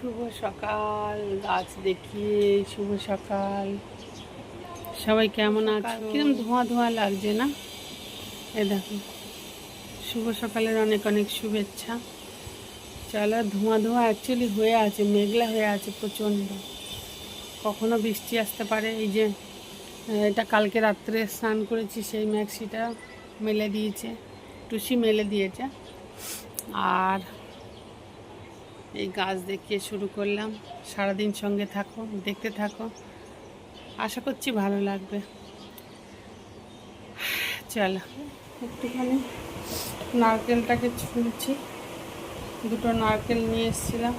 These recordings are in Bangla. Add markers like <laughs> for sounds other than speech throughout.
শুভ সকাল গাছ দেখিয়ে শুভ সকাল। সবাই কেমন আছে? কিরম ধোঁয়া ধোঁয়া লাগছে না? এ দেখো শুভ সকালের অনেক অনেক শুভেচ্ছা। চলো ধোঁয়া ধোঁয়া অ্যাকচুয়ালি হয়ে আছে মেঘলা হয়ে আছে প্রচণ্ড। কখনো বৃষ্টি আসতে পারে এই যে এটা কালকে রাত্রে স্নান করেছি সেই ম্যাক্সিটা মেলে দিয়েছে টুসি মেলে দিয়েছে। আর এই গাছ দেখিয়ে শুরু করলাম। সারাদিন সঙ্গে থাকো, দেখতে থাকো। আশা করছি ভালো লাগবে। চলো, একটুখানি নারকেলটাকে ছুলছি দুটো নারকেল নিয়ে এসেছিলাম।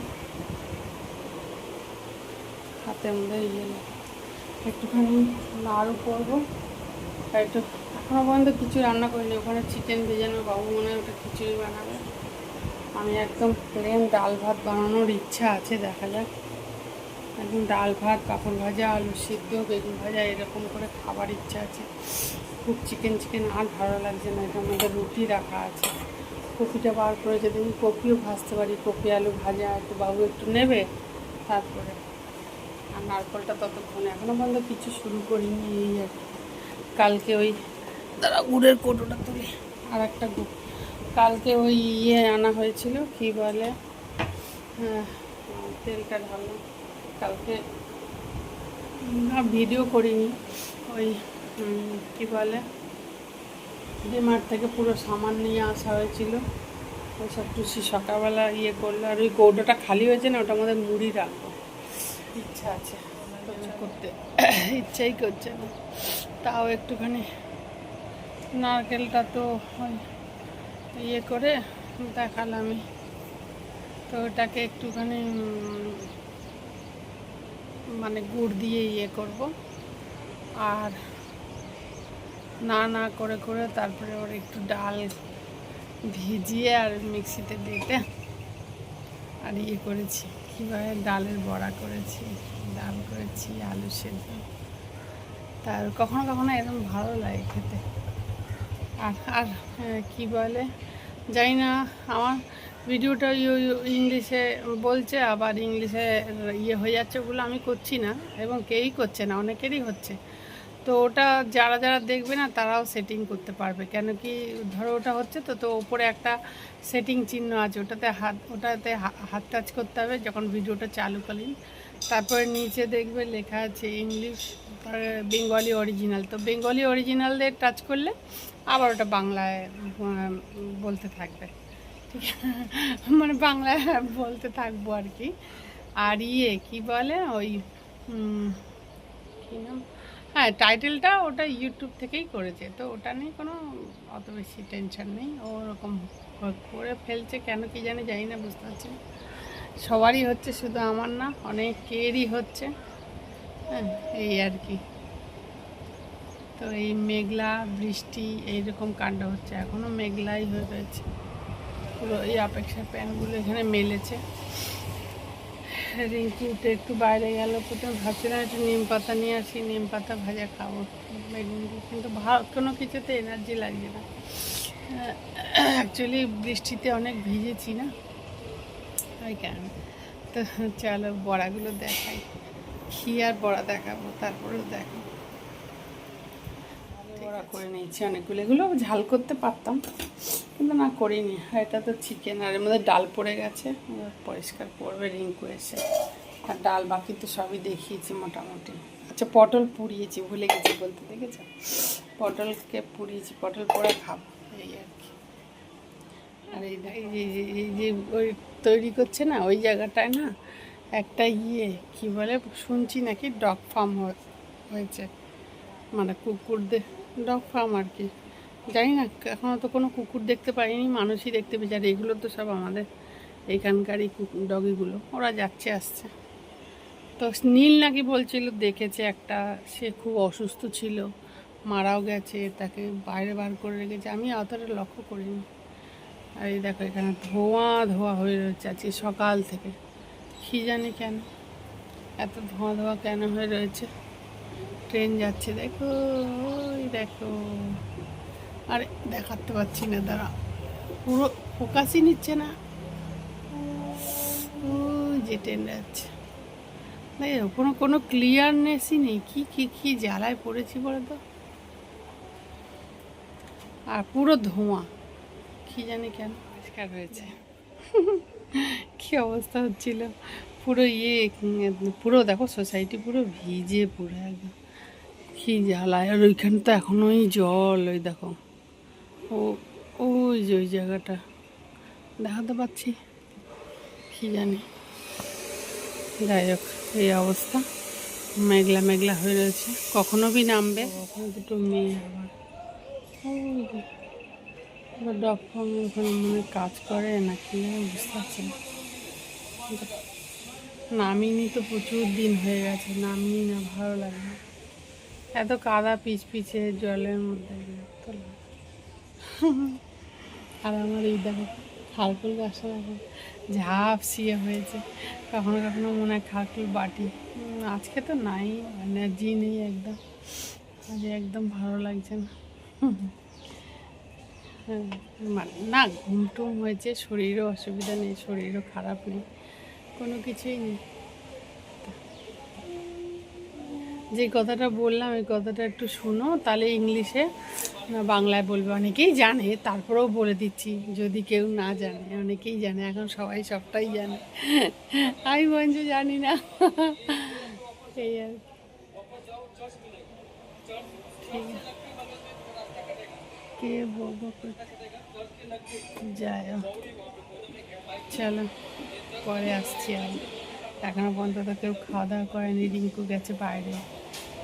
হাতে মধ্যে ইয়ে। একটুখানি নাড়ু করব। একটু এখনও পর্যন্ত কিছু রান্না করিনি। ওখানে চিকেন ভেজানো বাবু মনে হয় ওটা খিচুড়ি বানাবে। আমি একদম প্লেন ডাল ভাত বানানোর ইচ্ছা আছে, দেখা যাক। একদম ডাল ভাত, পাঁপড় ভাজা আলু সিদ্ধ, বেগুন ভাজা, এরকম করে খাবার ইচ্ছা আছে। খুব চিকেন চিকেন আর ভালো লাগছে না এটার মধ্যে রুটি রাখা আছে। কপিটা বার করে যদি আমি কপিও ভাজতে পারি, কপি, আলু ভাজা, একটু বাবু একটু নেবে, তারপরে। আর নারকলটা ততক্ষণ এখনও পর্যন্ত কিছু শুরু করিনি, এই আর। কালকে ওই, দাঁড়া, গুড়ের কোটোটা তুলি আর একটা গুড়। কালকে ওই ইয়ে আনা হয়েছিল, কি বলে? তেলটা ঢাললাম। কালকে না ভিডিও করিনি। ওই কি বলে? ডিমার্ট থেকে পুরো সামান নিয়ে আসা হয়েছিল। ওই সব টুসি সকালবেলা ইয়ে করল। আর ওই কৌটোটা খালি হয়েছে না, ওটা আমাদের মুড়ি রাখব। ইচ্ছা আছে। করতে। ইচ্ছাই করছে না। তাও একটুখানি নারকেলটা তো ওই ইয়ে করে দেখালামই তো ওটাকে একটুখানি মানে গুড় দিয়ে ইয়ে করব। আর না না করে করে তারপরে ওর একটু ডাল ভিজিয়ে আর মিক্সিতে দিতে আর ইয়ে করেছি। কীভাবে ডালের বড়া করেছি, ডাল করেছি, আলু সেদ্ধ। তার কখনো কখনো এরকম ভালো লাগে খেতে। আর আর কি বলে? জানি না, আমার ভিডিওটা ইংলিশে বলছে, আবার ইংলিশে ইয়ে হয়ে যাচ্ছে ওগুলো আমি করছি না, এবং কেউই করছে না, অনেকেরই হচ্ছে। তো ওটা যারা যারা দেখবে না, তারাও সেটিং করতে পারবে। কেন কি, ধরো ওটা হচ্ছে তো তো ওপরে একটা সেটিং চিহ্ন আছে, ওটাতে হাত ওটাতে হাত টাচ করতে হবে যখন ভিডিওটা চালু চালুকালীন তারপরে নিচে দেখবে লেখা আছে ইংলিশ বেঙ্গলি অরিজিনাল তো বেঙ্গলি অরিজিনালদের টাচ করলে আবার ওটা বাংলায় বলতে থাকবে। ঠিক মানে বাংলায় বলতে থাকব আর কি। আর ইয়ে কি বলে ওই কি নাম? হ্যাঁ টাইটেলটা ওটা ইউটিউব থেকেই করেছে। তো ওটা নিয়ে কোনো অত বেশি টেনশন নেই। ওরকম করে ফেলছে কেন কি জানি জানি না, বুঝতে পারছি সবারই হচ্ছে শুধু আমার না, অনেকেরই হচ্ছে। হ্যাঁ এই আর কি। তো এই মেঘলা বৃষ্টি, এইরকম কাণ্ড হচ্ছে। এখনও মেঘলাই হয়ে রয়েছে। পুরো এই অপেক্ষা প্যানগুলো এখানে মেলেছে। রিঙ্কি উঠে একটু বাইরে গেল, প্রথমে ভাবছিলাম একটু নিম পাতা নিয়ে আসি, নিম পাতা ভাজা খাব। বেগুন কিন্তু কোনো কিছুতে এনার্জি লাগছে না। অ্যাকচুয়ালি বৃষ্টিতে অনেক ভিজেছি না? ওই কারণে। তো চলো বড়াগুলো দেখাই। ঘি আর বড়া দেখাবো? তারপরেও দেখাবো। করে নিয়েছি অনেকগুলো। এগুলো ঝাল করতে পারতাম, কিন্তু না করিনি। এটা তো চিকেন আর এর মধ্যে ডাল পড়ে গেছে। পরিষ্কার করবে রিঙ্কু এসে। আর ডাল বাকি তো সবই দেখিয়েছি মোটামুটি। আচ্ছা পটল পুড়িয়েছি, ভুলে গেছি বলতে, দেখেছ? পটলকে পুড়িয়েছি, পটল পোড়া খাব, এই আর কি। আর এই এই যে ওই তৈরি করছে না, ওই জায়গাটায় না একটা ইয়ে কি বলে, শুনছি নাকি ডগ ফার্ম হয়েছে। মানে কুকুরদের ডগ ফার্ম আর কি। জানি না এখনও তো কোনো কুকুর দেখতে পাইনি, মানুষই দেখতে পেয়েছে। এগুলো তো সব আমাদের এইখানকারই ডগিগুলো। ওরা যাচ্ছে, আসছে। তো নীল নাকি বলছিল, দেখেছে একটা, সে খুব অসুস্থ ছিল। মারাও গেছে, তাকে বাইরে বার করে রেখেছে। আমি অতটা লক্ষ্য করিনি। আর এই দেখো, এখানে ধোঁয়া ধোঁয়া হয়ে রয়েছে আজকে সকাল থেকে। কী জানি কেন, এত ধোঁয়া ধোঁয়া কেন হয়ে রয়েছে। ট্রেন যাচ্ছে দেখো ওই দেখো। আরে দেখাতে পাচ্ছি না দাঁড়া। পুরো ফোকাসই নিচ্ছে না। ও যে যে ট্রেন যাচ্ছে। দেখ কোনো কোনো ক্লিয়ারনেসই নেই। কি কি কি জ্বালায় পড়েছি বলে তো আর পুরো ধোঁয়া। কি জানি কেন। পরিষ্কার হয়েছে। <laughs> কি অবস্থা হচ্ছিল। পুরো ইয়ে পুরো দেখো সোসাইটি পুরো ভিজে পুরো একদম। কি জ্বালায়? আর ওইখানে তো এখনোই জল ওই দেখো। ও ওই যে ওই জায়গাটা। দেখাতে পাচ্ছি? কি জানি। যাই হোক এই অবস্থা। মেঘলা মেঘলা হয়ে রয়েছে। কখনো বি নামবে? কখনো দুটো মেয়ে আবার ওই ওরা ওখানে মনে কাজ করে নাকি আমি বুঝতে পারছি না। নামিনি তো প্রচুর দিন হয়ে গেছে নামিনি না ভালো লাগে না। এত কাদা পিচ পিছে জলের মধ্যে আর আমার এই দেখো খালকুল গাছটা দেখো ঝাপ সিয়ে হয়েছে। কখনো কখনো মনে হয় খালকুল বাটি। আজকে তো নাই এনার্জি নেই একদম। আজ একদম ভালো লাগছে না। হ্যাঁ, মানে না ঘুম টুম হয়েছে শরীরও অসুবিধা নেই শরীরও খারাপ নেই। কোনো কিছুই নেই। যে কথাটা বললাম, এই কথাটা একটু শুনো, তাহলে ইংলিশে বাংলায় বলবে। অনেকেই জানে, তারপরেও বলে দিচ্ছি, যদি কেউ না জানে, অনেকেই জানে, এখন সবাই সবটাই জানে। আমি বঞ্চ জানি না। এই আর কি। বলব যাই। চলো, পরে আসছি আমি। এখনও পর্যন্ত কেউ খাওয়া দাওয়া করেনি, রিঙ্কু গেছে বাইরে।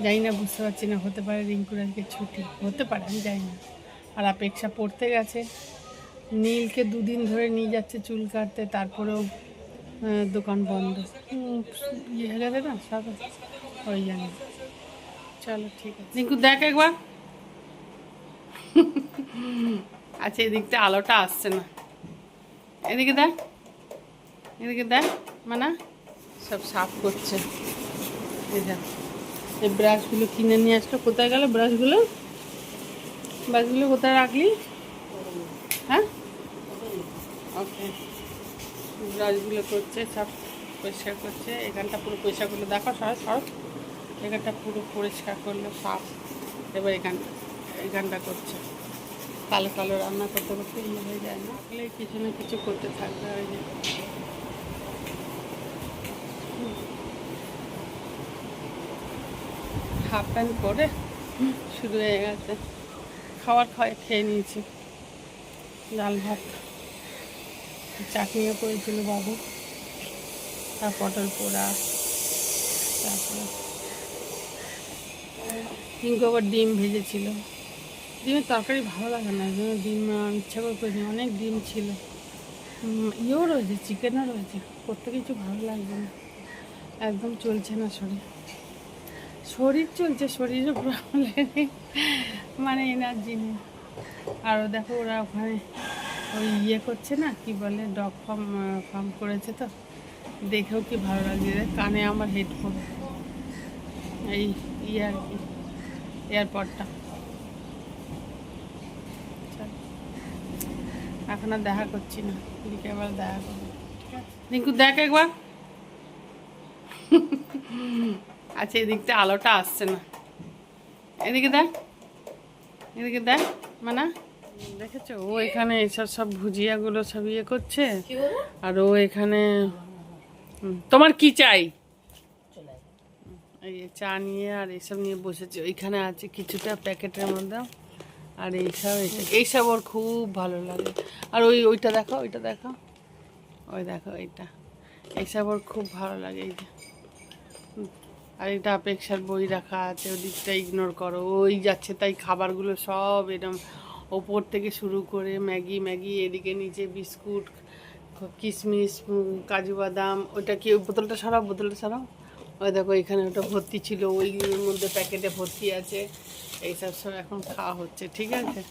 যাই না, বুঝতে পারছি না, হতে পারে রিঙ্কুর আজকে ছুটি, হতে পারে, আমি যাই না। আর অপেক্ষা পড়তে গেছে, নীলকে দুদিন ধরে নিয়ে যাচ্ছে চুল কাটতে, তারপরেও দোকান বন্ধ। ইয়ে হয়ে গেছে না সাদা ওই জানি চলো, ঠিক আছে। রিঙ্কু, দেখ একবার। আচ্ছা এদিকটা আলোটা আসছে না। এদিকে দেখ। এদিকে দেখ, মানা। সব সাফ করছে। দেখ। এই ব্রাশগুলো কিনে নিয়ে আসলো। কোথায় গেল ব্রাশগুলো ব্রাশগুলো কোথায় রাখলি? হ্যাঁ? ওকে ব্রাশগুলো করছে, সব পরিষ্কার করছে। এখানটা পুরো পরিষ্কার করল। দেখো সব সব এখানটা পুরো পরিষ্কার করল, সাফ। এবার এখানটা এখানটা করছে। কালো কালো রান্না করতে করতে ইয়ে হয়ে যায় না। কিছু না কিছু করতে থাকবে ওই যে হাফ প্যান্ট পরে শুরু হয়ে গেছে। খাবার খাওয়াই খেয়ে নিয়েছি। ডাল ভাত চাটনিও করেছিল বাবু। তার পটল পোড়া তারপরে পিঙ্কু ডিম ভেজেছিল। ডিমের তরকারি ভালো লাগে না ডিম আহ, ইচ্ছা করে করিনি। অনেক ডিম ছিল। ইয়েও রয়েছে চিকেনও রয়েছে। করতে কিছু ভালো লাগবে না। একদম চলছে না শরীর। শরীর চলছে, শরীরের প্রবলেম মানে এনার্জি নেই। আরও দেখো ওরা ওখানে ওই ইয়ে করছে না, কি বলে ডগ ফার্ম ফার্ম করেছে তো। দেখেও কি ভালো লাগছে কানে আমার হেডফোন এই ইয়ে আর কি এয়ারপডটা এখন আর দেখা করছি না দেখা করব, ঠিক আছে? রিঙ্কু দেখ একবার। আচ্ছা এদিকটা আলোটা আসছে না। এদিকে দেখ। এদিকে দেখ মানে। দেখেছ? ও এখানে এসব সব ভুজিয়াগুলো সব ইয়ে করছে। আর ও এখানে তোমার কি চাই? এই চা নিয়ে আর এইসব নিয়ে বসেছে। ওইখানে আছে কিছুটা প্যাকেটের মধ্যে। আর এইসব এইসব- ওর খুব ভালো লাগে। আর ওই ওইটা দেখো ওইটা দেখো। ওই দেখো এইটা। এইসব ওর খুব ভালো লাগে এই যে। হুম। আর এটা অপেক্ষার বই রাখা আছে, ওদিকটা ইগনোর করো। ওই যাচ্ছে, তাই খাবারগুলো সব এরকম ওপর থেকে শুরু করে ম্যাগি ম্যাগি, এদিকে নিচে বিস্কুট কিশমিশ কাজু বাদাম, ওটা কি ওই বোতলটা সরাও বোতলটা সরাও। ওই দেখো, এখানে ওটা ভর্তি ছিল, ওইগুলোর মধ্যে প্যাকেটে ভর্তি আছে। এইসব সব এখন খাওয়া হচ্ছে, ঠিক আছে?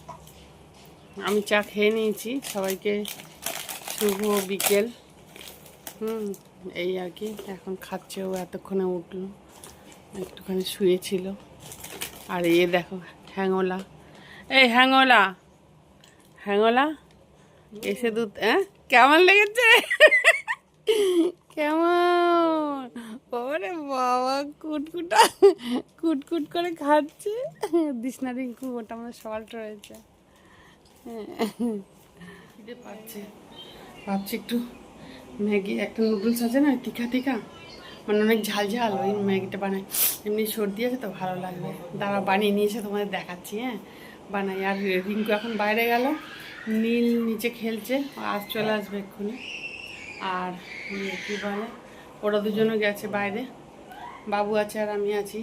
আমি চা খেয়ে নিয়েছি, সবাইকে শুভ বিকেল। হুম, এই আর কি, এখন খাচ্ছে ও, এতক্ষণে উঠল। একটুখানি শুয়েছিল। আর এ দেখো হ্যাংওলা এই হ্যাংওলা হ্যাংওলা এসে দুধ হ্যাঁ? কেমন লেগেছে? কেমন? ওরে বাবা কুটকুটা কুটকুট করে খাচ্ছে। দিশনা রিঙ্কু ওটা আমাদের সল্ট রয়েছে। পাচ্ছে। ভাবছি একটু ম্যাগি একটা নুডলস আছে না টিকা টিকা। মানে অনেক ঝাল ঝাল ওই ম্যাগিটা বানাই। এমনি সর্দি আছে তো ভালো লাগবে। দাঁড়া বানিয়ে নিয়ে এসে তোমাদের দেখাচ্ছি হ্যাঁ? বানাই। আর রিঙ্কু এখন বাইরে গেল, নীল নিচে খেলছে, আজ চলে আসবে এক্ষুনি। আর কী বলে, ওরা দুজনও গেছে বাইরে। বাবু আছে আর আমি আছি।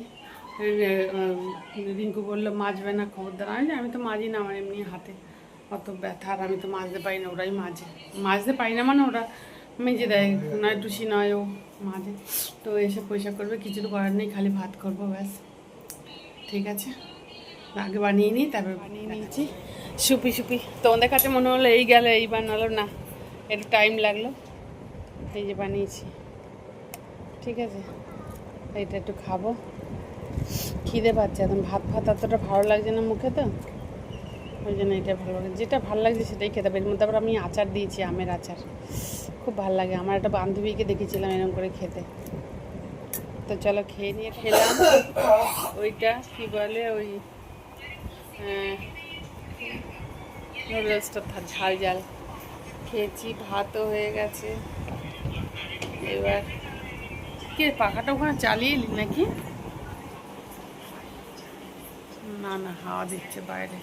রিঙ্কু বলল, মাজবে না খবরদার। আমি আমি তো মাজি না আমার এমনি হাতে। অত ব্যথা আর আমি তো মাজতে পারি না, ওরাই মাজে মাজতে পারি না মানে ওরা মেজে দেয় নয় টুসি নয় ও মাঝে। তো এসে পয়সা করবে, কিছু তো করার নেই, খালি ভাত করব, ব্যাস। ঠিক আছে? আগে বানিয়ে নিই, তারপর বানিয়ে নিয়েছি। Soupy soupy. তোমাদের কাছে মনে হলো এই গেল, এই বানালো, না। একটু টাইম লাগল। এই যে বানিয়েছি। ঠিক আছে? এইটা একটু খাব। খিদে পাচ্ছে, এখন ভাত ভাত অতটা ভালো লাগছে না মুখে তো। ওই জন্য এটা ভালো লাগে। যেটা ভালো লাগছে সেটাই খেতে পারি। এর মধ্যে আবার আমি আচার দিয়েছি, আমের আচার। খুব ভালো লাগে। আমার একটা বান্ধবীকে দেখেছিলাম এরকম করে খেতে। তো চলো খেয়ে নিয়ে খেলাম। ওইটা কি বলে? ওই নুডলসটা ঝাল ঝাল। খেয়েছি, ভাতও হয়ে গেছে। এবার কে, পাখাটা ওখানে চালিয়ে নাকি? না না, হাওয়া দিচ্ছে বাইরে।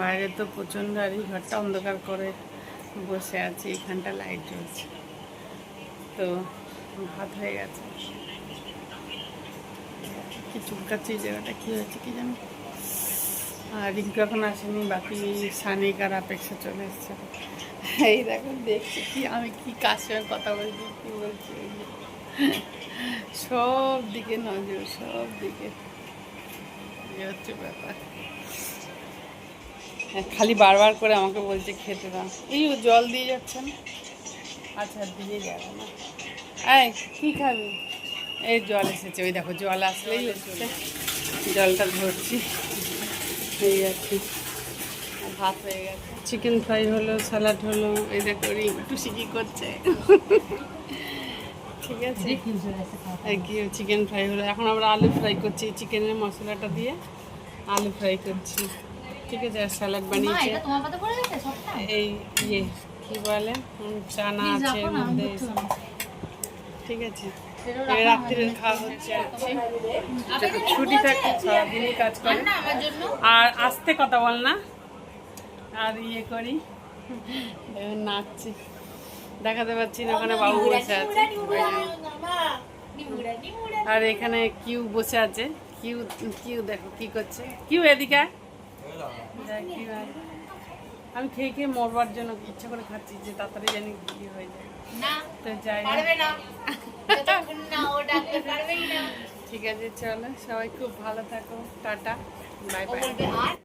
বাইরে তো প্রচণ্ড আর এই ঘরটা অন্ধকার করে বসে আছি, এখানটা লাইট জ্বলছে। তো ভাত হয়ে গেছে। কি চুলকাচ্ছে এই জায়গাটা কী হয়েছে কি জানি? আর রিঙ্কু এখন আসেনি, বাকি সানিক আর অপেক্ষা চলে এসছে। এই দেখো, দেখছি কি, আমি কি কার সঙ্গে কথা বলছি, কি বলছি সব দিকে নজর সব দিকে হচ্ছে ব্যাপার। খালি বারবার করে আমাকে বলছে খেতে দাও। এই জল দিয়ে যাচ্ছেন আচ্ছা দিয়ে যাবে না। এই, কি খাবি? এই জল এসেছে, ওই দেখো, জল আসলেই হচ্ছে। জলটা ধরছি। এই যাচ্ছি ভাত হয়ে গেছে। চিকেন ফ্রাই হলো স্যালাড হলো, এই দেখো একটু সিকি করছে। ঠিক আছে। কি, চিকেন ফ্রাই হলো। এখন আমরা আলু ফ্রাই করছি চিকেনের মশলাটা দিয়ে আলু ফ্রাই করছি। ঠিক আছে আর স্যালাড বানিয়েছে। এটা তোমার পাতে পড়ে গেছে? সবটা এই ইয়ে কি বলে? চানা আছে মধ্যে ঠিক আছে। রাত্রিরে খাওয়া হচ্ছে। আছি ছুটি থাকে সারাদিনই কাজ করে। না আমার জন্য। আর আস্তে কথা বল না। আর ইয়ে করি। এবার নাচছি। দেখাতে পাচ্ছি না ওখানে বাবু বসে আছে। আর এখানে কিউ বসে আছে। কিউ কিউ দেখো কি করছে। কিউ এদিকে। আমি খেয়ে খেয়ে মরবার জন্য ইচ্ছে করে খাচ্ছি যে তাড়াতাড়ি জানি কি হয়ে যায়। তো যাই ঠিক আছে চলো সবাই খুব ভালো থাকো। টাটা। Bye bye.